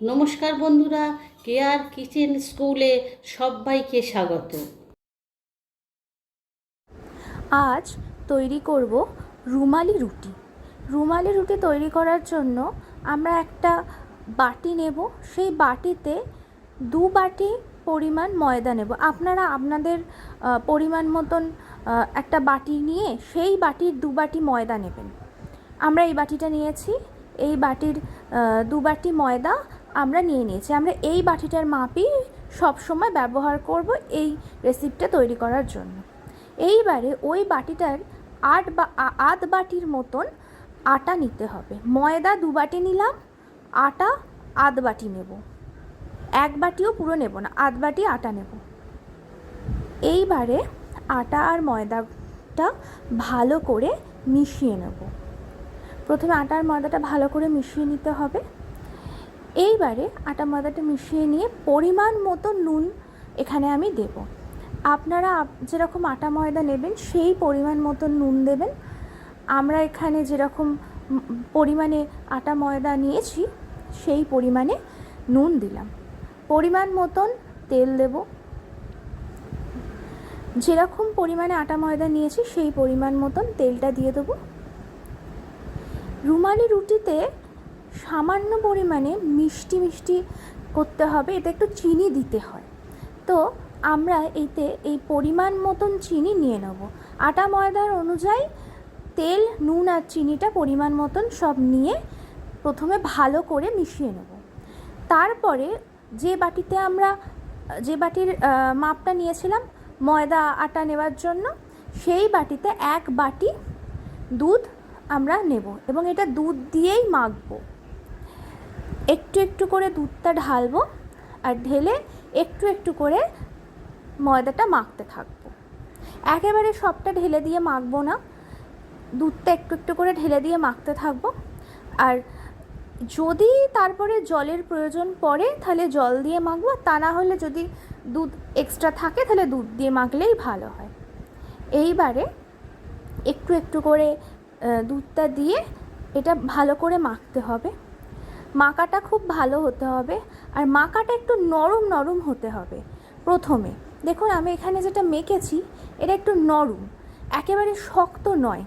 নমস্কার বন্ধুরা, care kitchen স্কুলে সবাইকে স্বাগত। আজ তৈরি করব রুমালি রুটি। রুমালি রুটি তৈরি করার জন্য আমরা একটা বাটি নেব। সেই বাটিতে দু বাটি পরিমাণ ময়দা নেব। আপনারা আপনাদের পরিমাণ মতন একটা বাটি নিয়ে সেই বাটির দু বাটি ময়দা নেবেন। আমরা এই বাটিটা নিয়েছি। এই বাটির দু বাটি ময়দা আমরা নিয়ে নিয়েছি। আমরা এই বাটিটার মাপই সবসময় ব্যবহার করব এই রেসিপিটা তৈরি করার জন্য। এইবারে ওই বাটিটার আট বা আধ বাটির মতন আটা নিতে হবে। ময়দা দু বাটি নিলাম, আটা আধ বাটি নেব। এক বাটিও পুরো নেব না, আধ বাটি আটা নেব। এইবারে আটা আর ময়দাটা ভালো করে মিশিয়ে নেব। প্রথমে আটা আর ময়দাটা ভালো করে মিশিয়ে নিতে হবে। এইবারে আটা ময়দাটা মিশিয়ে নিয়ে পরিমাণ মতো নুন এখানে আমি দেব। আপনারা যেরকম আটা ময়দা নেবেন, সেই পরিমাণ মতো নুন দেবেন। আমরা এখানে যেরকম পরিমাণে আটা ময়দা নিয়েছি, সেই পরিমাণে নুন দিলাম। পরিমাণ মতন তেল দেব। যেরকম পরিমাণে আটা ময়দা নিয়েছি, সেই পরিমাণ মতন তেলটা দিয়ে দেবো। রুমালি রুটিতে সামান্য পরিমাণে মিষ্টি মিষ্টি করতে হবে, এতে একটু চিনি দিতে হয়। তো আমরা এতে এই পরিমাণ মতন চিনি নিয়ে নেব। আটা ময়দার অনুযায়ী তেল, নুন আর চিনিটা পরিমাণ মতন সব নিয়ে প্রথমে ভালো করে মিশিয়ে নেব। তারপরে যে বাটিতে আমরা, যে বাটির মাপটা নিয়েছিলাম ময়দা, আটা নেওয়ার জন্য, সেই বাটিতে এক বাটি দুধ আমরা নেব এবং এটা দুধ দিয়েই মাখবো। একটু একটু করে দুধটা ঢালবো আর ঢেলে একটু একটু করে ময়দাটা মাখতে থাকব। একেবারে সবটা ঢেলে দিয়ে মাখবো না। দুধটা একটু একটু করে ঢেলে দিয়ে মাখতে থাকব। আর যদি তারপরে জলের প্রয়োজন পড়ে তাহলে জল দিয়ে মাখবো তা না হলে যদি দুধ এক্সট্রা থাকে তাহলে দুধ দিয়ে মাখলেই ভালো হয়। এইবারে একটু একটু করে দুধটা দিয়ে এটা ভালো করে মাখতে হবে। মাখাটা খুব ভালো হতে হবে আর মাখাটা একটু নরম নরম হতে হবে। প্রথমে, দেখুন আমি এখানে যেটা মেখেছি, এটা একটু নরম, একেবারে শক্ত নয়।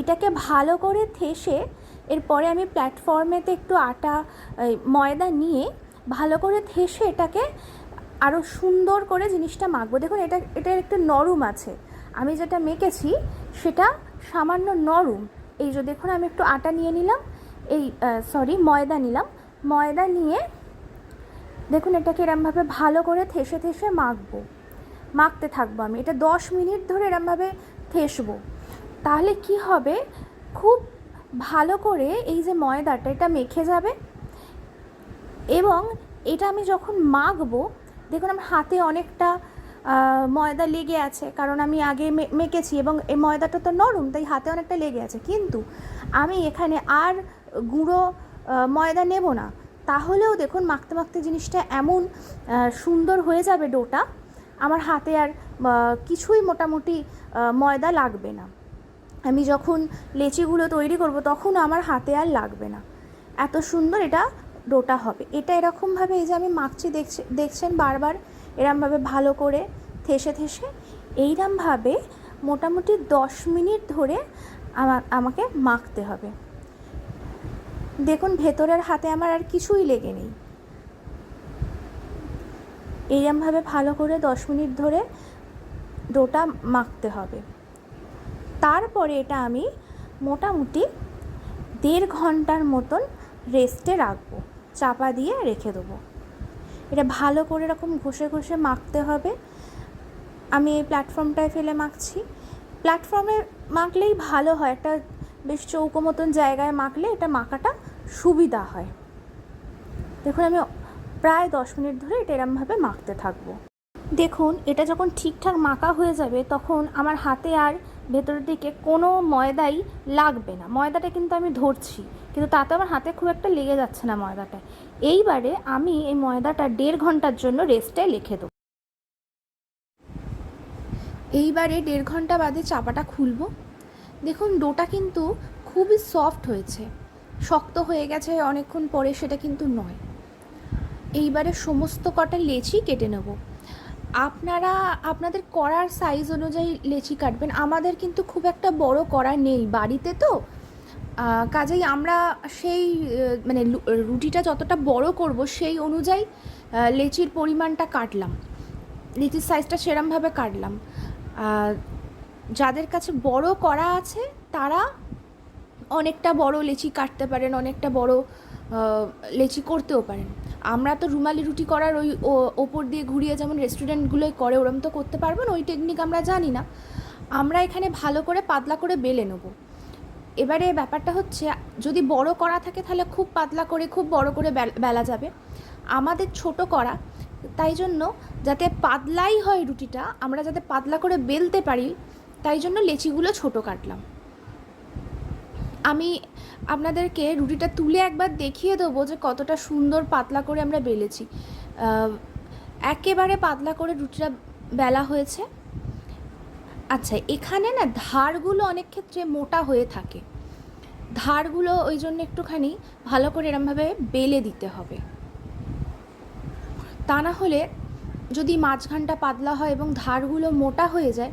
এটাকে ভালো করে থেসে এরপরে আমি প্ল্যাটফর্মেতে একটু আটা ময়দা নিয়ে ভালো করে থেসে এটাকে আরও সুন্দর করে জিনিসটা মাখবো। দেখুন এটা এটা একটু নরম আছে। আমি যেটা মেখেছি, সেটা সামান্য নরম। এই যে দেখুন আমি একটু আটা নিয়ে নিলাম এই সরি ময়দা নিলাম। ময়দা নিয়ে দেখুন এটাকে এরমভাবে ভালো করে থেসে থেসে মাখবো। মাখতে থাকব আমি। এটা দশ মিনিট ধরে এরমভাবে থেসবো। তাহলে কি হবে? খুব ভালো করে এই যে ময়দাটা, এটা মেখে যাবে। এবং এটা আমি যখন মাখবো, দেখুন আমার হাতে অনেকটা ময়দা লেগে আছে। কারণ আমি আগে মেখেছি এবং এই ময়দাটা তো নরম, তাই হাতে অনেকটা লেগে আছে। কিন্তু আমি এখানে আর গুঁড়ো ময়দা নেব না। তাহলেও দেখুন মাখতে মাখতে জিনিসটা এমন সুন্দর হয়ে যাবে ডোটা, আমার হাতে আর কিছুই মোটামুটি ময়দা লাগবে না। আমি যখন লেচিগুলো তৈরি করব তখন আমার হাতে আর লাগবে না। এত সুন্দর এটা ডোটা হবে। এটা এরকমভাবে এই যে আমি মাখছি, দেখছি, দেখছেন বারবার, এরমভাবে ভালো করে থেসে থেসে, এইরমভাবে মোটামুটি দশ মিনিট ধরে আমা- আমাকে মাখতে হবে। দেখুন, ভেতরের হাতে আমার আর কিছুই লেগে নেই। এইরমভাবে ভালো করে দশ মিনিট ধরে ডোটা মাখতে হবে। তারপরে এটা আমি মোটামুটি দেড় ঘণ্টার মতন রেস্টে রাখব, চাপা দিয়ে রেখে দেবো। এটা ভালো করে এরকম ঘষে ঘষে মাখতে হবে। আমি এই প্ল্যাটফর্মটায় ফেলে মাখছি। প্ল্যাটফর্মে মাখলেই ভালো হয়, একটা বেশ চৌকো মতন জায়গায় মাখলে এটা মাখাটা সুবিধা হয়। দেখুন, আমি প্রায় দশ মিনিট ধরে এটা এরমভাবে মাখতে থাকব। দেখুন, এটা যখন ঠিকঠাক মাখা হয়ে যাবে, তখন আমার হাতে আর ভেতরের দিকে কোনো ময়দাই লাগবে না। ময়দাটা কিন্তু আমি ধরছি, কিন্তু তাতে আমার হাতে খুব একটা লেগে যাচ্ছে না ময়দাটা। এইবারে আমি এই ময়দাটা দেড় ঘণ্টার জন্য রেস্টে লিখে দেবো। এইবারে দেড় ঘণ্টা বাদে চাপাটা খুলবো। দেখুন, ডোটা কিন্তু খুবই সফট হয়েছে। শক্ত হয়ে গেছে অনেকক্ষণ পরে, সেটা কিন্তু নয়। এইবারে সমস্ত কটা লেচি কেটে নেব। আপনারা, আপনাদের করার সাইজ অনুযায়ী লেচি কাটবেন। আমাদের কিন্তু খুব একটা বড় করা নেই বাড়িতে তো। কাজেই আমরা সেই মানে রুটিটা যতটা বড় করব সেই অনুযায়ী লেচির পরিমাণটা কাটলাম। লিচির সাইজটা সেরমভাবে কাটলাম। যাদের কাছে বড় করা আছে, তারা অনেকটা বড় লেচি কাটতে পারেন, অনেকটা বড় লেচি করতেও পারেন। আমরা তো রুমালি রুটি করার ওই ওপর দিয়ে ঘুরিয়ে যেমন রেস্টুরেন্টগুলোই করে, ওরম তো করতে পারব না, ওই টেকনিক আমরা জানি না। আমরা এখানে ভালো করে পাতলা করে বেলে নেব। এবারে ব্যাপারটা হচ্ছে, যদি বড় করা থাকে তাহলে খুব পাতলা করে, খুব বড় করে বেলা যাবে। আমাদের ছোট করা, তাই জন্য যাতে পাতলাই হয় রুটিটা, আমরা যাতে পাতলা করে বেলতে পারি, তাই জন্য লেচিগুলো ছোট কাটলাম। আমি আপনাদেরকে রুটিটা তুলে একবার দেখিয়ে দেবো যে কতটা সুন্দর পাতলা করে আমরা বেলেছি। একেবারে পাতলা করে রুটিটা বেলা হয়েছে। আচ্ছা এখানে না ধারগুলো অনেক ক্ষেত্রে মোটা হয়ে থাকে। ধারগুলো ওই জন্য একটুখানি ভালো করে এরমভাবে বেলে দিতে হবে। তা না হলে যদি মাঝখানটা পাতলা হয় এবং ধারগুলো মোটা হয়ে যায়,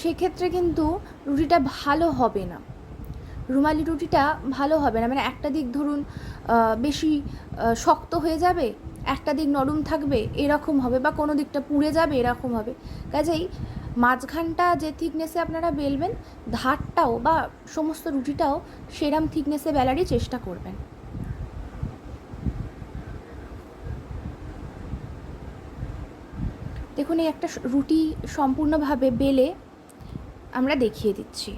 সেক্ষেত্রে কিন্তু রুটিটা ভালো হবে না। রুমালি রুটিটা ভালো হবে না। মানে একটা দিক ধরুন বেশি শক্ত হয়ে যাবে, একটা দিক নরম থাকবে, এরকম হবে বা কোনো দিকটা পুড়ে যাবে, এরকম হবে। কাজেই মাঝখানটা যে থিকনেসে আপনারা বেলবেন, ধারটাও বা সমস্ত রুটিটাও সেরাম থিকনেসে বেলারই চেষ্টা করবেন। দেখুন, এই একটা রুটি সম্পূর্ণভাবে বেলে আমরা দেখিয়ে দিচ্ছি।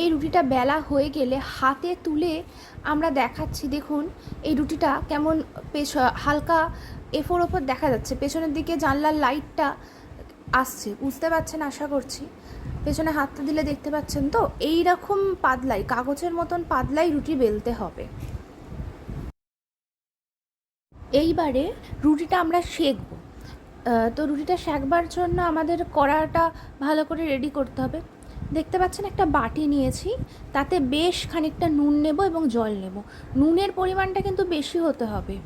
এই রুটিটা বেলা হয়ে গেলে হাতে তুলে আমরা দেখাচ্ছি দেখুন এই রুটিটা কেমন পেছ হালকা এফোর ওপর দেখা যাচ্ছে। পেছনের দিকে জানলার লাইটটা আসছে। বুঝতে পারছেন? আশা করছি। পেছনে হাতটা দিলে দেখতে পাচ্ছেন তো? এই রকম পাতলাই কাগজের মতন পাতলাই রুটি বেলতে হবে। এইবারে রুটিটা আমরা আহ, তো রুটিটা সেঁকবার জন্য আমাদের কড়াটা ভালো করে রেডি করতে হবে। দেখতে পাচ্ছেন একটা বাটি নিয়েছি, তাতে বেশ খানিকটা নুন নেব এবং জল নেব। নুনের পরিমাণটা কিন্তু বেশি হতে হবে।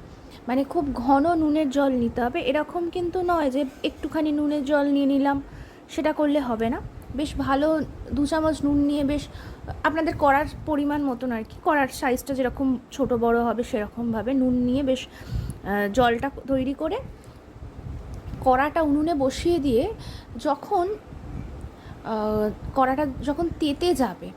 মানে খুব ঘন নুনের জল নিতে হবে। এরকম কিন্তু নয় যে একটুখানি নুনের জল নিয়ে নিলাম, সেটা করলে হবে না। বেশ ভালো দু চামচ নুন নিয়ে বেশ, আপনাদের করার পরিমাণ মতন আর কি, করার সাইজটা যেরকম ছোট বড় হবে সেরকমভাবে নুন নিয়ে বেশ জলটা তৈরি করে কড়াটা উনুনে বসিয়ে দিয়ে যখন কড়াটা যখন তেতে যাবে,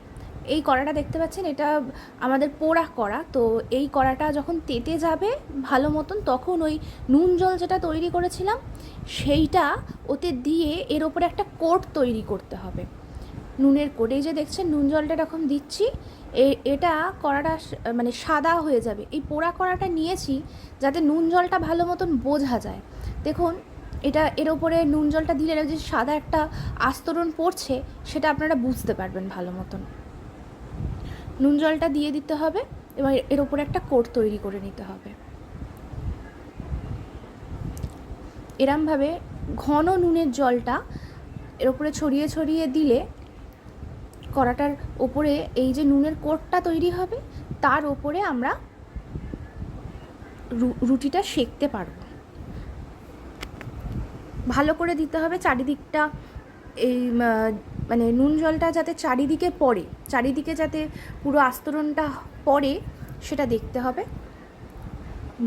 এই কড়াটা দেখতে পাচ্ছেন এটা আমাদের পোড়া কড়া, তো এই কড়াটা যখন তেতে যাবে ভালো মতন, তখন ওই নুন জল যেটা তৈরি করেছিলাম, সেইটা ওতে দিয়ে এর ওপরে একটা কোট তৈরি করতে হবে। নুনের কোট যে দেখছেন নুন জলটা এরকম দিচ্ছি, এ- এটা কড়াটা মানে সাদা হয়ে যাবে। এই পোড়া কড়াটা নিয়েছি যাতে নুন জলটা ভালো মতন বোঝা যায়। দেখুন এটা, এর ওপরে নুন জলটা দিলে যে সাদা একটা আস্তরণ পড়ছে, সেটা আপনারা বুঝতে পারবেন ভালো মতন। নুন জলটা দিয়ে দিতে হবে এবং এর ওপরে একটা কোট তৈরি করে নিতে হবে। এরমভাবে ঘন নুনের জলটা এর ওপরে ছড়িয়ে ছড়িয়ে দিলে কড়াটার ওপরে এই যে নুনের কোটটা তৈরি হবে, তার ওপরে আমরা রুটিটা সেঁকতে পারব। ভালো করে দিতে হবে চারিদিকটা। এই মানে নুন জলটা যাতে চারিদিকে পড়ে, চারিদিকে যাতে পুরো আস্তরণটা পড়ে, সেটা দেখতে হবে।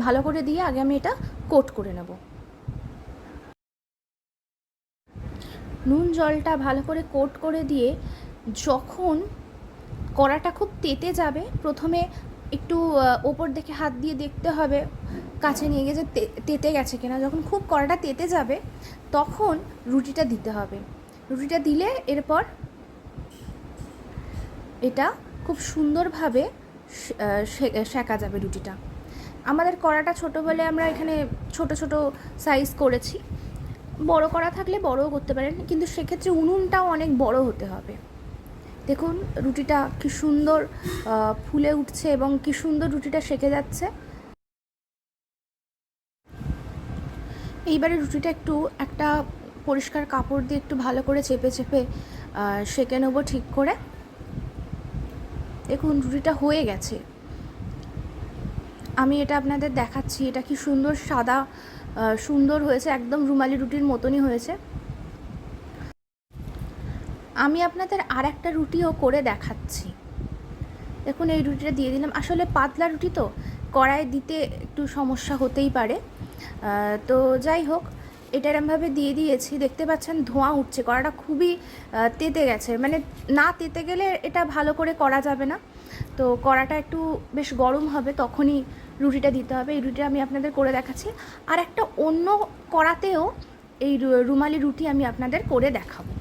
ভালো করে দিয়ে আগে আমি এটা কোট করে নেব। নুন জলটা ভালো করে কোট করে দিয়ে যখন কড়াটা খুব তেতে যাবে, প্রথমে একটু ওপর দেখে হাত দিয়ে দেখতে হবে, কাছে নিয়ে গিয়ে যে তেতে গেছে কিনা। যখন খুব কড়াটা তেতে যাবে, তখন রুটিটা দিতে হবে। রুটিটা দিলে এরপর এটা খুব সুন্দরভাবে সেঁকা যাবে রুটিটা। আমাদের কড়াটা ছোটো বলে আমরা এখানে ছোট ছোট সাইজ করেছি। বড় করা থাকলে বড়ও করতে পারেন, কিন্তু সেক্ষেত্রে উনুনটাও অনেক বড় হতে হবে। দেখুন, রুটিটা কি সুন্দর ফুলে উঠছে এবং কি সুন্দর রুটিটা সেকে যাচ্ছে। এইবারে রুটিটা একটু, একটা পরিষ্কার কাপড় দিয়ে একটু ভালো করে চেপে চেপে সেঁকে নেব ঠিক করে। দেখুন, রুটিটা হয়ে গেছে। আমি এটা আপনাদের দেখাচ্ছি, এটা কি সুন্দর সাদা সুন্দর হয়েছে, একদম রুমালি রুটির মতনই হয়েছে। আমি আপনাদের আর একটা রুটিও করে দেখাচ্ছি। দেখুন, এই রুটিটা দিয়ে দিলাম। আসলে পাতলা রুটি তো, কড়াই দিতে একটু সমস্যা হতেই পারে। তো যাই হোক, এটা এরমভাবে দিয়ে দিয়েছি। দেখতে পাচ্ছেন, ধোঁয়া উঠছে। কড়াটা খুবই তেতে গেছে। মানে না তেতে গেলে এটা ভালো করে করা যাবে না। তো কড়াটা একটু বেশ গরম হবে, তখনই রুটিটা দিতে হবে। এই রুটিটা আমি আপনাদের করে দেখাচ্ছি। আর একটা অন্য কড়াতেও এই রুমালি রুটি আমি আপনাদের করে দেখাবো।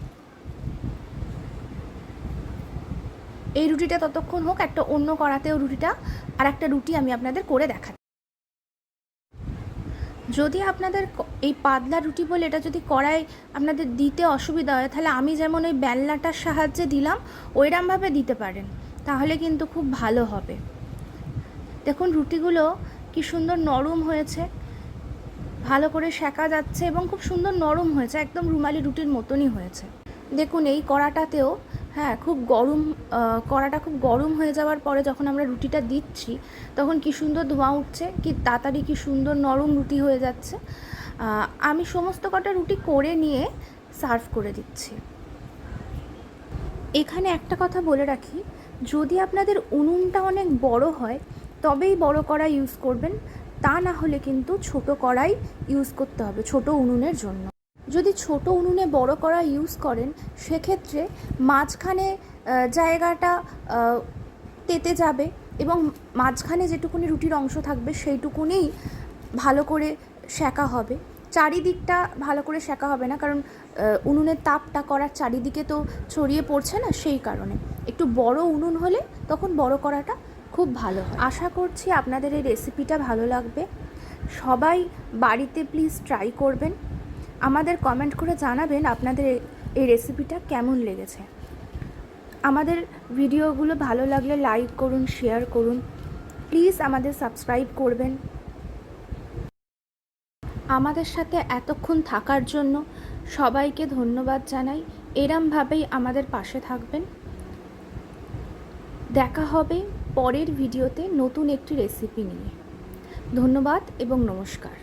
এই রুটিটা ততক্ষণ হোক, একটা অন্য কড়াতেও রুটিটা, আর একটা রুটি আমি আপনাদের করে দেখাচ্ছি। যদি আপনাদের এই পাতলা রুটি বলে এটা যদি কড়াই আপনাদের দিতে অসুবিধা হয়, তাহলে আমি যেমন ওই বেলনাটার সাহায্যে দিলাম, ওইরমভাবে দিতে পারেন। তাহলে কিন্তু খুব ভালো হবে। দেখুন রুটিগুলো কি সুন্দর নরম হয়েছে। ভালো করে সেঁকা যাচ্ছে এবং খুব সুন্দর নরম হয়েছে, একদম রুমালি রুটির মতনই হয়েছে। দেখুন এই কড়াটাতেও হ্যাঁ খুব গরম কড়াটা খুব গরম হয়ে যাওয়ার পরে যখন আমরা রুটিটা দিচ্ছি, তখন কি সুন্দর ধোঁয়া উঠছে, কি তাড়াতাড়ি কি সুন্দর নরম রুটি হয়ে যাচ্ছে। আমি সমস্ত কটা রুটি করে নিয়ে সার্ভ করে দিচ্ছি। এখানে একটা কথা বলে রাখি, যদি আপনাদের উনুনটা অনেক বড় হয়, তবেই বড় কড়াই ইউজ করবেন, তা না হলে কিন্তু ছোট কড়াই ইউজ করতে হবে, ছোট উনুনের জন্য। যদি ছোট উনুনে বড় করা ইউজ করেন, সেক্ষেত্রে মাঝখানে জায়গাটা তেতে যাবে এবং মাঝখানে যেটুকুনি রুটির অংশ থাকবে সেইটুকুনেই ভালো করে সেঁকা হবে। চারিদিকটা ভালো করে সেঁকা হবে না, কারণ উনুনের তাপটা করার চারিদিকে তো ছড়িয়ে পড়ছে না সেই কারণে। একটু বড় উনুন হলে তখন বড় করাটা খুব ভালো হয়। আশা করছি আপনাদের এই রেসিপিটা ভালো লাগবে। সবাই বাড়িতে প্লিজ ট্রাই করবেন। আমাদের কমেন্ট করে জানাবেন আপনাদের এই রেসিপিটা কেমন লেগেছে। আমাদের ভিডিওগুলো ভালো লাগলে লাইক করুন শেয়ার করুন। প্লিজ আমাদের সাবস্ক্রাইব করবেন। আমাদের সাথে এতক্ষণ থাকার জন্য সবাইকে ধন্যবাদ জানাই। এরমভাবেই আমাদের পাশে থাকবেন। দেখা হবে পরের ভিডিওতে নতুন একটি রেসিপি নিয়ে। ধন্যবাদ এবং নমস্কার।